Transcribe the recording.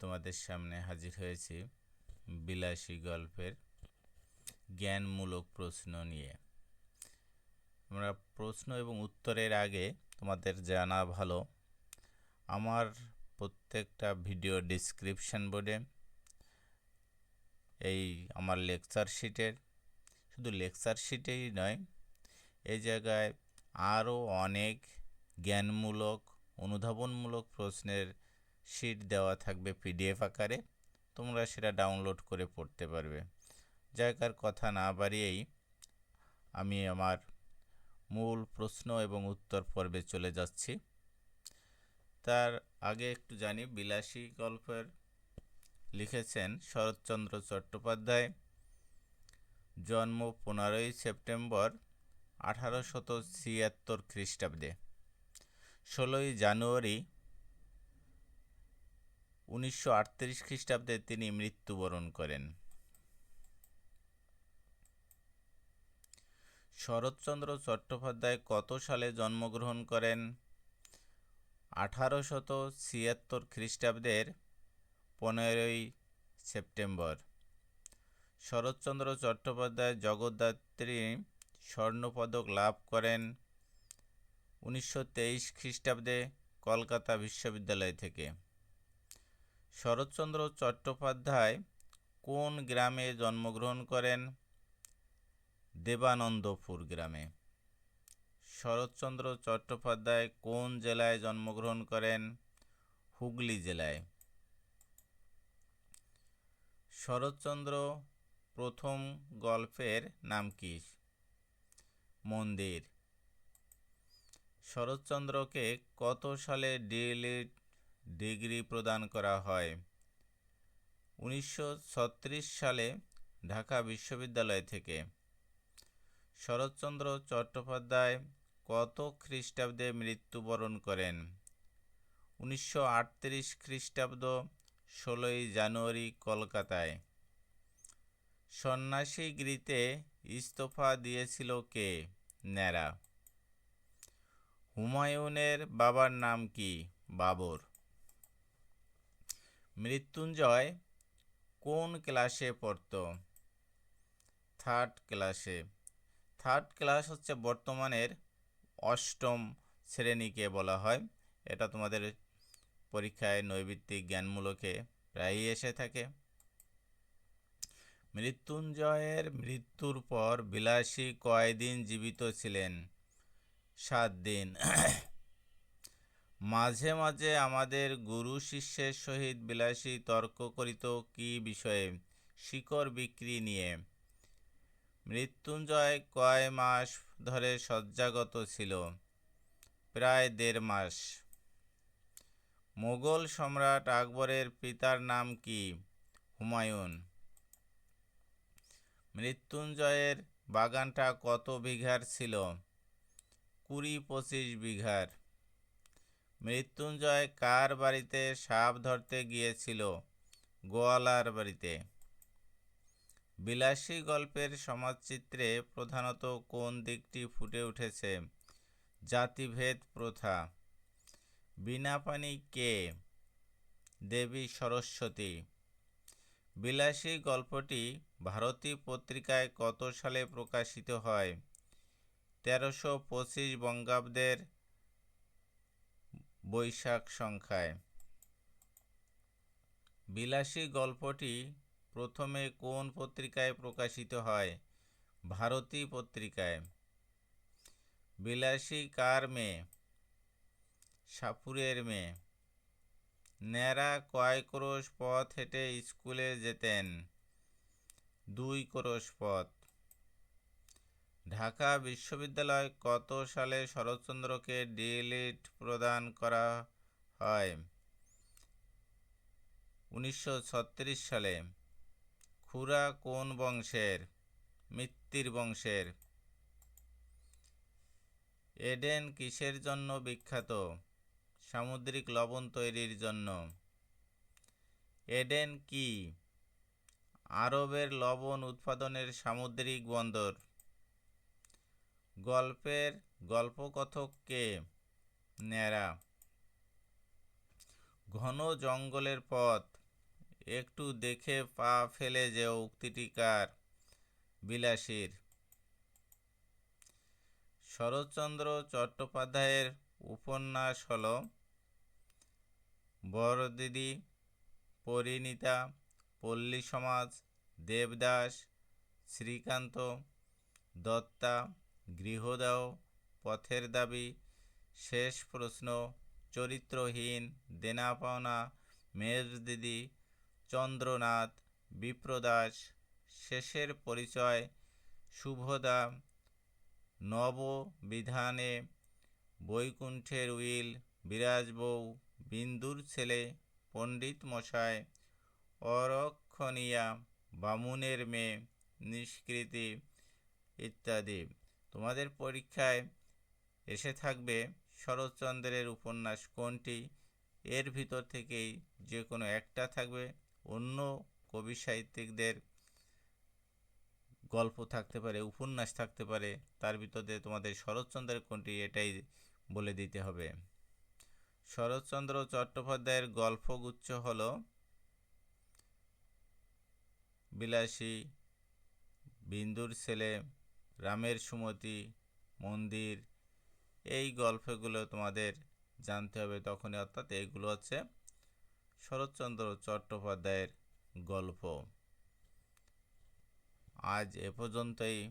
তোমাদের সামনে হাজির হয়েছি বিলাসী গল্পের জ্ঞানমূলক প্রশ্ন নিয়ে। আমরা প্রশ্ন এবং উত্তরের আগে তোমাদের জানা ভালো, আমার প্রত্যেকটা ভিডিও ডিসক্রিপশান বোর্ডে এই আমার লেকচার শিটের শুধু লেকচার শিটেই নয় এই জায়গায় আরও অনেক জ্ঞানমূলক, অনুধাবনমূলক প্রশ্নের শিট দেওয়া থাকবে পিডিএফ আকারে, তোমরা সেটা ডাউনলোড করে পড়তে পারবে। জায়গার কথা না বাড়িয়েই আমি আমার মূল প্রশ্ন এবং উত্তর পর্বে চলে যাচ্ছি। তার আগে একটু জানি, বিলাসী গল্পের লিখেছেন শরৎচন্দ্র চট্টোপাধ্যায়। জন্ম পনেরোই সেপ্টেম্বর আঠারোশত ছিয়াত্তর খ্রিস্টাব্দে। ষোলোই জানুয়ারি উনিশশো আটত্রিশ খ্রিস্টাব্দে তিনি মৃত্যুবরণ করেন। শরৎচন্দ্র চট্টোপাধ্যায় কত সালে জন্মগ্রহণ করেন? আঠারোশত ছিয়াত্তর খ্রিস্টাব্দের পনেরোই সেপ্টেম্বর। শরৎচন্দ্র চট্টোপাধ্যায় জগদ্ধাত্রী স্বর্ণপদক লাভ করেন উনিশশো তেইশ খ্রিস্টাব্দে কলকাতা বিশ্ববিদ্যালয় থেকে। শরৎচন্দ্র চট্টোপাধ্যায় কোন গ্রামে জন্মগ্রহণ করেন? দেবানন্দপুর গ্রামে। শরৎচন্দ্র চট্টোপাধ্যায় কোন জেলায় জন্মগ্রহণ করেন? হুগলি জেলায়। শরৎচন্দ্র প্রথম গল্পের নাম কি? মন্দির। শরৎচন্দ্রকে কত সালে ডিএলএড ডিগ্রি প্রদান করা হয়। উনিশশো ছত্রিশ সালে ঢাকা বিশ্ববিদ্যালয় থেকে শরৎচন্দ্র চট্টোপাধ্যায় কত খ্রিস্টাব্দে মৃত্যুবরণ করেন? উনিশশো আটত্রিশ খ্রিস্টাব্দ, ষোলোই জানুয়ারি, কলকাতায়। সন্ন্যাসী সন্ন্যাসীগিরিতে ইস্তফা দিয়েছিল কে? ন্যাড়া। হুমায়ুনের বাবার নাম কি? বাবর। মৃত্যুঞ্জয় কোন ক্লাসে পড়ত? থার্ড ক্লাসে থার্ড ক্লাস হচ্ছে বর্তমানের অষ্টম শ্রেণীকে বলা হয়। এটা তোমাদের পরীক্ষায় নৈবিত্তিক জ্ঞানমূলকে প্রায়ই এসে থাকে। মৃত্যুঞ্জয়ের মৃত্যুর পর বিলাসী কয়দিন জীবিত ছিলেন? সাত দিন। মাঝে মাঝে আমাদের গুরু শিষ্যের সহিত বিলাসী তর্ক করিত কি বিষয়ে? শিকড় বিক্রি নিয়ে। মৃত্যুঞ্জয় কয় মাস ধরে শয্যাগত ছিল? প্রায় দেড় মাস। মোগল সম্রাট আকবরের পিতার নাম কি? হুমায়ুন। মৃত্যুঞ্জয়ের বাগানটা কত বিঘার ছিল? কুড়ি পঁচিশ বিঘার। মৃত্যুঞ্জয় কার বাড়িতে সাপ ধরতে গিয়েছিল? গোয়ালার বাড়িতে। বিলাসী গল্পের সমাজচিত্রে প্রধানত কোন দিকটি ফুটে উঠেছে? জাতিভেদ প্রথা। বিনাপানি কে? দেবী সরস্বতী। বিলাসী গল্পটি ভারতী পত্রিকায় কত সালে প্রকাশিত হয়? তেরোশো পঁচিশ বঙ্গাব্দের বৈশাখ সংখ্যায়। বিলাসী গল্পটি প্রথমে কোন পত্রিকায় প্রকাশিত হয়? ভারতী পত্রিকায়। বিলাসী কার মেয়ে? সাপুরের মেয়ে। ন্যাড়া কয় ক্রোশ পথ হেঁটে স্কুলে যেতেন? দুই ক্রোশ পথ। ঢাকা বিশ্ববিদ্যালয় কত সালে শরৎচন্দ্রকে ডিএলএড প্রদান করা হয়? উনিশশো ছত্রিশ সালে। খুরা কোন বংশের? মিত্তির বংশের। এডেন কিসের জন্য বিখ্যাত? সামুদ্রিক লবণ তৈরির জন্য। এডেন কি? আরবের লবণ উৎপাদনের সামুদ্রিক বন্দর। গল্পের গল্পকথক কে? ন্যাড়া। ঘন জঙ্গলের পথ। একটু দেখে পা ফেলে যে উক্তিটিকার বিলাসীর। শরৎচন্দ্র চট্টোপাধ্যায়ের উপন্যাস হল বড়দিদি, পরিণীতা, পল্লী সমাজ, দেবদাস, শ্রীকান্ত, দত্তা গৃহদেহ পথের দাবি, শেষ প্রশ্ন, চরিত্রহীন দেনা পাওনা মেয়ের দিদি চন্দ্রনাথ, বিপ্রদাস, শেষের পরিচয়, শুভদা, নববিধানে, বৈকুণ্ঠের উইল বিরাজ বউ বিন্দুর ছেলে, পণ্ডিত মশাই, অরক্ষণীয়া, বামুনের মেয়ে, নিষ্কৃতি, ইত্যাদি। তোমাদের পরীক্ষায় এসে থাকবে শরৎচন্দ্রের উপন্যাস কোনটি? এর ভিতর থেকেই যে কোনো একটা থাকবে। অন্য কবি সাহিত্যিকদের গল্প থাকতে পারে, উপন্যাস থাকতে পারে, তার ভিতরে তোমাদের শরৎচন্দ্রের কোনটি এটাই বলে দিতে হবে। শরৎচন্দ্র চট্টোপাধ্যায়ের গল্পগুচ্ছ হল বিলাসী বিন্দুর ছেলে রামের সুমতি, মন্দির, এই গল্পগুলো তোমাদের জানতে হবে তখনই। অর্থাৎ এইগুলো হচ্ছে শরৎচন্দ্র চট্টোপাধ্যায়ের গল্প। আজ এ পর্যন্তই।